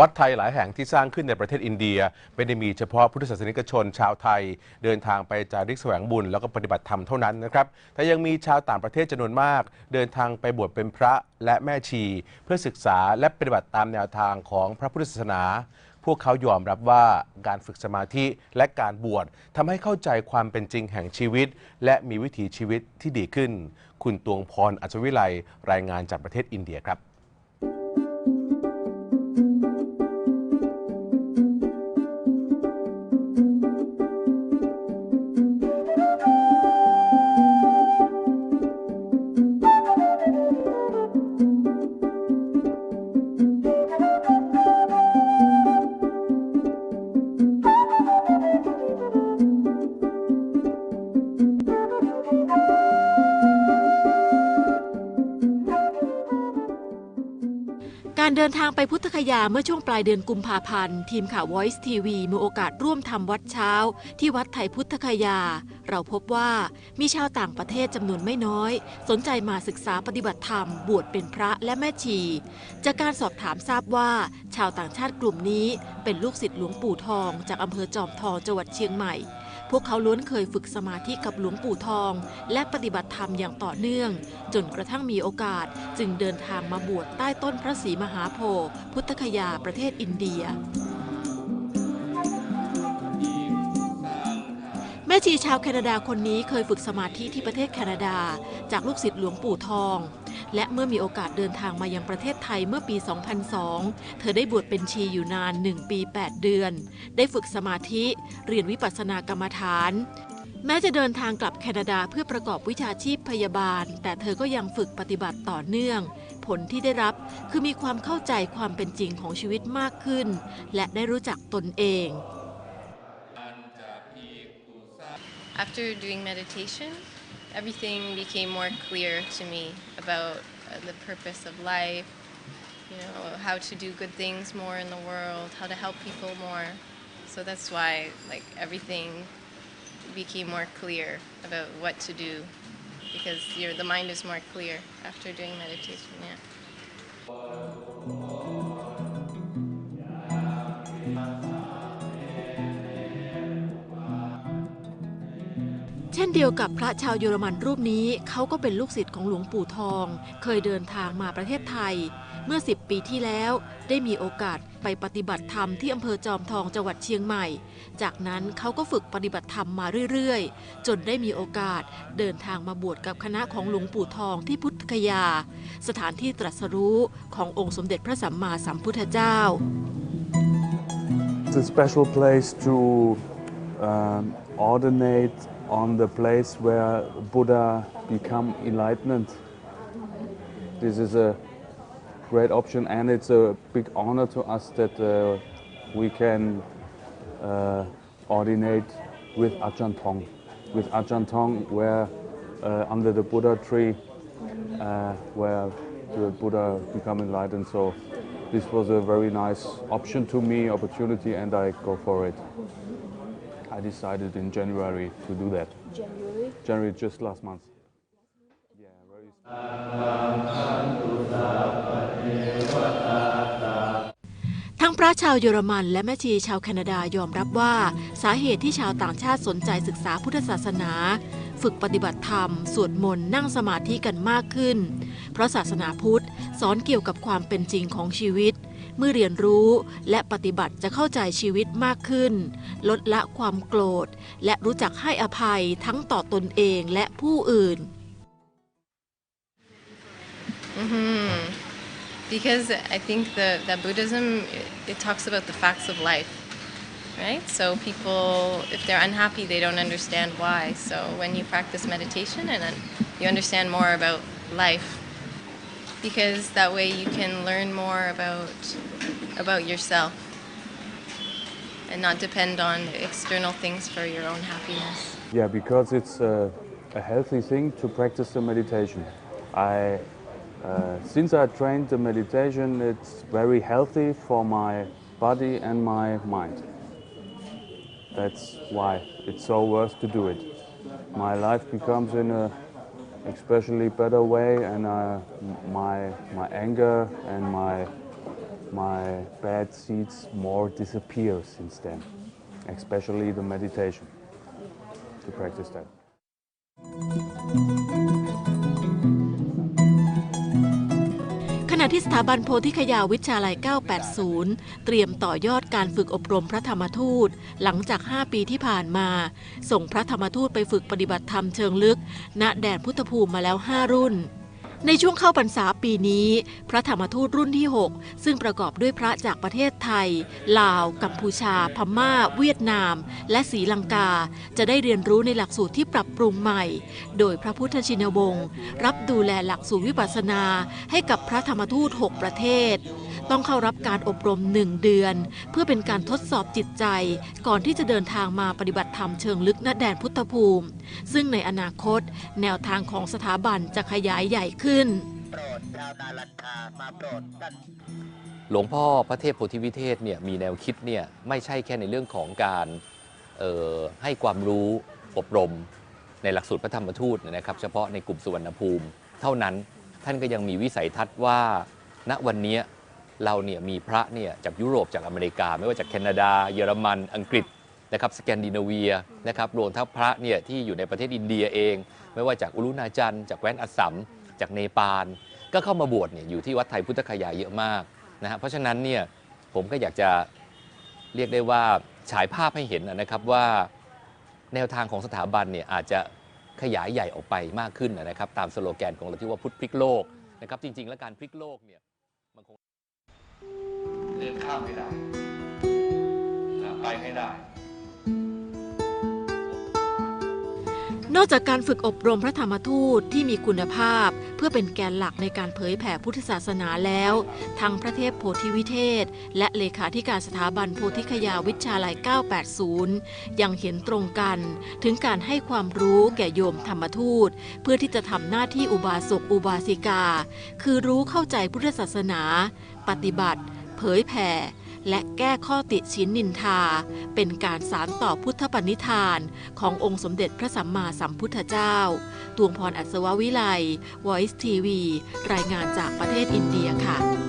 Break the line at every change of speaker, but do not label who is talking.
วัดไทยหลายแห่งที่สร้างขึ้นในประเทศอินเดีย ไม่ได้มีเฉพาะพุทธศาสนิกชนชาวไทย เดินทางไปจาริกแสวงบุญแล้วก็ปฏิบัติธรรมเท่านั้นนะครับ แต่ยังมีชาวต่างประเทศจำนวนมาก เดินทางไปบวชเป็นพระและแม่ชี เพื่อศึกษาและปฏิบัติตามแนวทางของพระพุทธศาสนา พวกเขายอมรับว่าการฝึกสมาธิและการบวชทำให้เข้าใจความเป็นจริงแห่งชีวิต และมีวิถีชีวิตที่ดีขึ้น คุณตวงพรอัจวิไลรายงานจากประเทศอินเดียครับ
การเดินทางไปพุทธคยาเมื่อช่วงปลายเดือนกุมภาพันธ์ ทีมข่าว Voice TV มีโอกาสร่วมทำวัดเช้า ที่วัดไทยพุทธคยา เราพบว่ามีชาวต่างประเทศจำนวนไม่น้อย สนใจมาศึกษาปฏิบัติธรรม บวชเป็นพระและแม่ชี จากการสอบถามทราบว่า ชาวต่างชาติกลุ่มนี้เป็นลูกศิษย์หลวงปู่ทอง จากอำเภอจอมทองจังหวัดเชียงใหม่ พวกเขาล้วนเคยฝึกสมาธิกับหลวงปู่ทอง และปฏิบัติธรรมอย่างต่อเนื่อง จนกระทั่งมีโอกาสจึงเดินทางมาบวชใต้ต้นพระศรีมหาโพธิ์พุทธคยาประเทศอินเดียแม่ชีชาวแคนาดาคนนี้เคยฝึกสมาธิที่ประเทศแคนาดา จากลูกศิษย์หลวงปู่ทอง และเมื่อมีโอกาสเดินทางมายังประเทศไทยเมื่อปี 2002 เธอได้บวชเป็นชีอยู่นาน 1 ปี 8 เดือน ได้ฝึกสมาธิ เรียนวิปัสสนากรรมฐาน แม้จะเดินทางกลับแคนาดาเพื่อประกอบวิชาชีพพยาบาล แต่เธอก็ยังฝึกปฏิบัติต่อเนื่อง ผลที่ได้รับคือมีความเข้าใจความเป็นจริงของชีวิตมากขึ้น และได้รู้จักตนเอง
After doing meditation, everything became more clear to me about uh, the purpose of life, you know, how to do good things more in the world, how to help people more. So that's why like everything became more clear about what to do because your the mind is more clear after doing meditation, yeah.
เช่นเดียวกับพระชาวเยอรมันรูปนี้เขาก็เป็นลูกศิษย์ของหลวงปู่ทอง เคยเดินทางมาประเทศไทย เมื่อ 10 ปีที่แล้ว ได้มีโอกาสไปปฏิบัติธรรมที่อำเภอจอมทองจังหวัดเชียงใหม่ จากนั้นเขาก็ฝึกปฏิบัติธรรมมาเรื่อยๆ จนได้มีโอกาสเดินทางมาบวชกับคณะของหลวงปู่ทองที่พุทธคยา สถานที่ตรัสรู้ขององค์สมเด็จพระสัมมาสัมพุทธเจ้า
It's a special place to um, ordinate on the place where Buddha become enlightenment. This is a great option and it's a big honor to us that uh, we can uh, ordinate with Ajahn Tong, with Ajahn Tong where uh, under the Buddha tree uh, where the Buddha become enlightened. So this was a very nice option to me, opportunity, and I go for it. I decided in January to do that. January? January, just last month. Yeah, very.
ทั้งพระชาวเยอรมันและแม่ชีชาวแคนาดายอมรับว่า สาเหตุที่ชาวต่างชาติสนใจศึกษาพุทธศาสนา ฝึกปฏิบัติธรรม สวดมนต์นั่งสมาธิกันมากขึ้น เพราะศาสนาพุทธ สอนเกี่ยวกับความเป็นจริงของชีวิต เมื่อเรียนรู้และปฏิบัติจะเข้าใจชีวิตมากขึ้น ลดละความโกรธ และรู้จักให้อภัยทั้งต่อตนเองและผู้อื่น
hmm Because I think the, that Buddhism it, it talks about the facts of life, right? So people, if they're unhappy, they don't understand why. So when you practice meditation, and you understand more about life, because that way you can learn more about about yourself, and not depend on external things for your own happiness.
Yeah, because it's a, a healthy thing to practice the meditation. I, uh, since I trained the meditation, it's very healthy for my body and my mind. That's why it's so worth to do it. My life becomes in a especially better way, and uh, my my anger and my my bad seeds more disappear since then, especially the meditation to practice that.
ณะที่สถาบันโพธิคยาวิชาลัย 980 เตรียมต่อยอดการฝึกอบรมพระธรรมทูต หลังจาก 5 ปีที่ผ่านมา ส่งพระธรรมทูตไปฝึกปฏิบัติธรรมเชิงลึก ณ แดนพุทธภูมิมาแล้ว 5 รุ่น ในช่วงเข้าพรรษาปีนี้ พระธรรมทูตรุ่นที่ 6 ซึ่งประกอบด้วยพระจากประเทศไทย ลาว กัมพูชา พม่า เวียดนาม และศรีลังกา จะได้เรียนรู้ในหลักสูตรที่ปรับปรุงใหม่ โดยพระพุทธชินวงศ์รับดูแลหลักสูตรวิปัสสนาให้กับพระธรรมทูต 6 ประเทศ ต้องเข้ารับการอบรม 1 เดือน เพื่อเป็นการทดสอบจิตใจ ก่อนที่จะเดินทางมาปฏิบัติธรรมเชิงลึกณแดนพุทธภูมิ ซึ่งในอนาคต แนวทางของสถาบันจะขยายใหญ่ขึ้น
หลวงพ่อพระเทพโพธิวิเทศเนี่ยมีแนวคิดเนี่ยไม่ใช่แค่ในเรื่องของการออให้ความรู้อบรมในหลักสูตรพระธรรมทูตนะครับ เฉพาะในกลุ่มสุวรรณภูมิ เท่านั้นท่านก็ยังมีวิสัยทัศน์ว่า ณวันนี้ เราเนี่ยมีพระเนี่ยจากยุโรปจากอเมริกา ไม่ว่าจากแคนาดา เยอรมัน อังกฤษนะครับสแกนดิเนเวียนะครับรวมทั้งพระเนี่ยที่อยู่ในประเทศอินเดียเอง ไม่ว่าจากอุลุนาจันทร์จากแคว้นอัสสัม จากเนปาล ก็เข้ามาบวชเนี่ยอยู่ที่วัดไทยพุทธคยาเยอะมากนะฮะเพราะฉะนั้นเนี่ยผมก็อยากจะเรียกได้ว่าฉายภาพให้เห็นนะครับว่าแนวทางของสถาบันเนี่ยอาจจะขยายใหญ่ออกไปมากขึ้นนะครับ ตามสโลแกนของเราที่ว่าพุทธพลิกโลกนะครับจริง ๆ แล้วการพลิกโลกเนี่ยมันคง เดินข้ามไม่ได้นะไปไม่ได้
นอกจากการฝึกอบรมพระธรรมทูตที่มีคุณภาพ เพื่อเป็นแกนหลักในการเผยแผ่พุทธศาสนาแล้ว ทั้งพระเทพโพธิวิเทศ และเลขาธิการสถาบันโพธิคยาวิชาลัย 980 ยังเห็นตรงกัน ถึงการให้ความรู้แก่โยมธรรมทูต เพื่อที่จะทำหน้าที่อุบาสกอุบาสิกา คือรู้เข้าใจพุทธศาสนา ปฏิบัติ ยแผ่ และแก้ข้อติชินนินทา เป็นการสารต่อพุทธปณิธานขององค์สมเด็จพระสัมมาสัมพุทธเจ้า ตวงพรอัศววิไล Voice TV รายงานจากประเทศอินเดียค่ะ